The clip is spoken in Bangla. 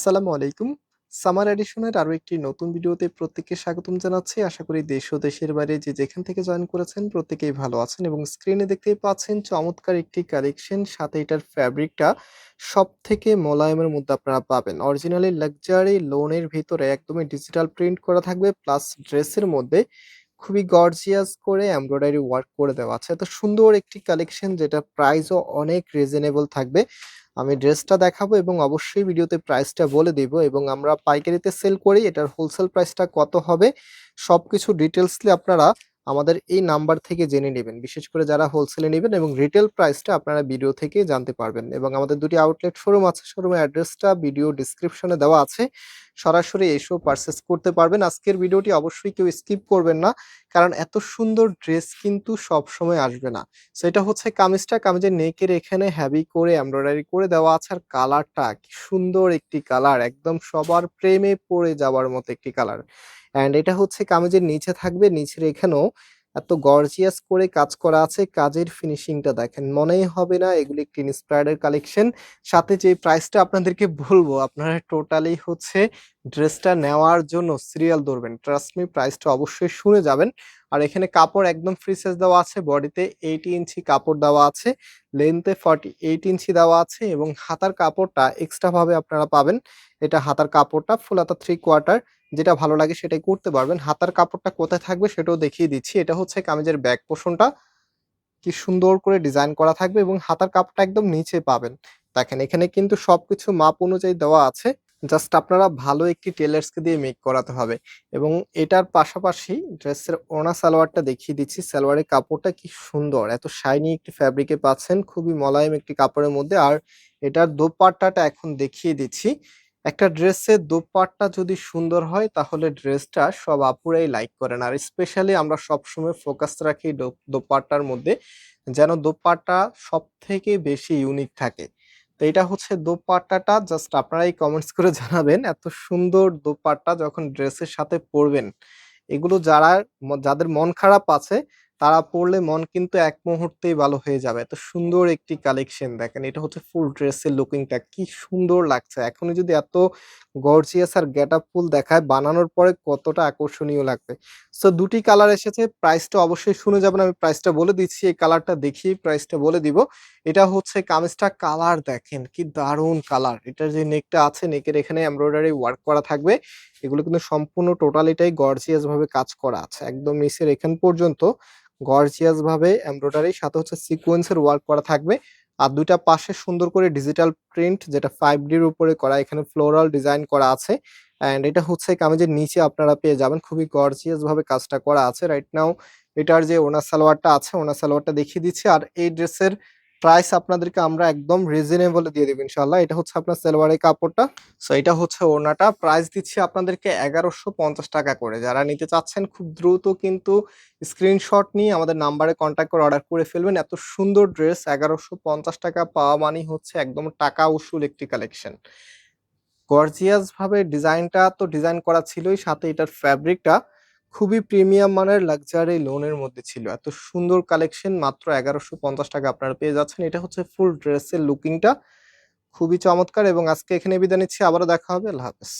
আসসালামু আলাইকুম। সামার এডিশনের আরও একটি নতুন ভিডিওতে প্রত্যেককে স্বাগতম জানাচ্ছি। আশা করি দেশ ও দেশের বাইরে যে যেখান থেকে জয়েন করেছেন প্রত্যেকেই ভালো আছেন এবং স্ক্রিনে দেখতেই পাচ্ছেন চমৎকার একটি কালেকশন সাথে এটার ফ্যাব্রিকটা সব থেকে মোলায়েমের মধ্যে আপনারা পাবেন। অরিজিনালি লাক্সারি লোনের ভিতরে একদমই ডিজিটাল প্রিন্ট করা থাকবে প্লাস ড্রেসের মধ্যে খুবই গর্জিয়াস করে এমব্রয়ডারি ওয়ার্ক করে দেওয়া আছে। এত সুন্দর একটি কালেকশন যেটার প্রাইসও অনেক রিজনেবল থাকবে। আমি ড্রেসটা দেখাবো এবং অবশ্যই ভিডিওতে প্রাইসটা বলে দিব এবং আমরা পাইকারিতে সেল করি। এটার হোলসেল প্রাইসটা কত হবে? সব কিছু ডিটেলসলি আপনারা আমাদের এই নাম্বার থেকে জেনে নেবেন। বিশেষ করে যারা হোলসেলে নেবেন এবং রিটেল প্রাইসটা আপনারা ভিডিও থেকে জানতে পারবেন এবং আমাদের দুটি আউটলেট শোরুম আছে শোরুমের অ্যাড্রেসটা ভিডিও ডিসক্রিপশনে দেওয়া আছে। সরাসরি এসেও পারচেস করতে পারবেন। আজকের ভিডিওটি অবশ্যই কেউ স্কিপ করবেন না, কারণ এত সুন্দর ড্রেস কিন্তু সব সময় আসবে না। সেটা হচ্ছে কামিজটা। কামিজের নেকের এখানে হ্যাভি করে এমব্রয়ডারি করে দেওয়া আছে আর কালারটা কি সুন্দর একটি কালার একদম সবার প্রেমে পড়ে যাওয়ার মতো একটি কালার অ্যান্ড এটা হচ্ছে কামিজের নিচে থাকবে, নিচের এখানেও এত গর্জিয়াস করে কাজ করা আছে, কাজের ফিনিশিংটা দেখেন, মনেই হবে না এগুলি একটি ইন্সপায়ার্ডের কালেকশন সাথে যে প্রাইসটা আপনাদেরকে বলব, আপনারা টোটালি হচ্ছে ড্রেসটা নেওয়ার জন্য সিরিয়াল ধরবেন। ট্রাস্ট মি প্রাইসটা অবশ্যই শুনে যাবেন। আর এখানে কাপড় একদম ফ্রি সাইজ দেওয়া আছে বডিতে এইটি ইঞ্চি কাপড় দেওয়া আছে লেন্থে ফর্টি এইট ইঞ্চি দেওয়া আছে এবং হাতার কাপড়টা এক্সট্রা ভাবে আপনারা পাবেন। এটা হাতার কাপড়টা ফুল হাতা থ্রি কোয়ার্টার যেটা ভালো লাগে সেটাই করতে পারবেন। হাতার কাপড়টা কোথায় থাকবে সেটাও দেখিয়ে দিচ্ছি। এটা হচ্ছে কামিজের ব্যাক পোষণটা কি সুন্দর করে ডিজাইন করা থাকবে এবং হাতার কাপড়টা একদম নিচে পাবেন। দেখেন এখানে কিন্তু সবকিছু মাপ অনুযায়ী দেওয়া আছে। জাস্ট আপনারা ভালো একটি টেলার্সকে দিয়ে মেক করাতে হবে। এবং এটার পাশাপাশি ড্রেসের ওনা সালোয়ারটা দেখিয়ে দিচ্ছি। সালোয়ারের কাপড়টা কি সুন্দর, এত শাইনি একটি ফ্যাব্রিকে পাচ্ছেন, খুবই মোলায়েম একটি কাপড়ের মধ্যে। আর এটার দোপাট্টাটা এখন দেখিয়ে দিচ্ছি। একটা ড্রেসের দোপাট্টা যদি সুন্দর হয়, তাহলে ড্রেসটা সব আপুরাই লাইক করেন। আর স্পেশালি আমরা সবসময় ফোকাস রাখি দোপাট্টার মধ্যে। যেন দোপাট্টা সব থেকে বেশি ইউনিক থাকে। তো এটা হচ্ছে দোপাট্টাটা। জাস্ট আপনারাই কমেন্টস করে জানাবেন এত সুন্দর দোপাট্টা যখন ড্রেসের সাথে পরবেন। এগুলো যারা যাদের মন খারাপ আছে, তারা পরলে মন কিন্তু এক মুহূর্তেই ভালো হয়ে যাবে। এত সুন্দর একটি কালেকশন দেখেন। এটা হচ্ছে ফুল ড্রেসের লুকিংটা কি সুন্দর লাগছে। এখনই যদি এত গর্জিয়াস আর গেট ফুল দেখায়, বানানোর পরে কতটা আকর্ষণীয় লাগবে। সো দুটি কালার এসেছে প্রাইসটা অবশ্যই শুনে যাবেন, আমি প্রাইসটা বলে দিচ্ছি, এই কালারটা দেখিয়ে প্রাইসটা বলে দিব। এটা হচ্ছে কামিজটা কালার দেখেন, কি দারুণ কালার এটার যে নেকটা আছে নেকের এখানে এমব্রয়ডারি ওয়ার্ক করা থাকবে। এগুলো কিন্তু সম্পূর্ণ টোটালিটাই গর্জিয়াস ভাবে কাজ করা আছে, একদম নিচের এখান পর্যন্ত গর্জিয়াস ভাবে এমব্রয়ডারি সাথে হচ্ছে সিকোয়েন্সের ওয়ার্ক করা থাকবে। আর দুইটা পাশে সুন্দর করে ডিজিটাল প্রিন্ট যেটা ফাইভ ডির উপরে করা, এখানে ফ্লোরাল ডিজাইন করা আছে অ্যান্ড এটা হচ্ছে কামিজের নিচে আপনারা পেয়ে যাবেন। খুবই গর্জিয়াস ভাবে কাজটা করা আছে রাইট নাও এটার যে ওনার সালোয়ারটা আছে, ওনার সালোয়ারটা দেখিয়ে দিচ্ছি। আর এই ড্রেসের প্রাইস আপনাদেরকে আমরা একদম রিজনেবল দিয়ে দেবো ইনশাল্লাহ এটা হচ্ছে আপনার সালোয়ারের কাপড়টা। সো এটা হচ্ছে ওনাটা প্রাইস দিচ্ছি আপনাদেরকে এগারোশো পঞ্চাশ টাকা করে। যারা নিতে চাচ্ছেন খুব দ্রুত কিন্তু স্ক্রিনশট নিয়ে আমাদের নাম্বারে কন্ট্যাক্ট করে অর্ডার করে ফেলবেন। এত সুন্দর ড্রেস এগারোশো পঞ্চাশ টাকা পাওয়া মানেই হচ্ছে একদম টাকা উসুল একটি কালেকশন গর্জিয়াস ভাবে ডিজাইনটা তো ডিজাইন করা ছিলই, সাথে এটার ফ্যাব্রিকটা খুবই প্রিমিয়াম মানের লাক্সারি লোনের মধ্যে ছিল। এত সুন্দর কালেকশন, মাত্র এগারোশো পঞ্চাশ টাকা আপনারা পেয়ে যাচ্ছেন। এটা হচ্ছে ফুল ড্রেসের লুকিংটা। খুবই চমৎকার এবং আজকে এখানে বিদায় নিচ্ছি। আবারও দেখা হবে। আল্লাহ হাফেজ।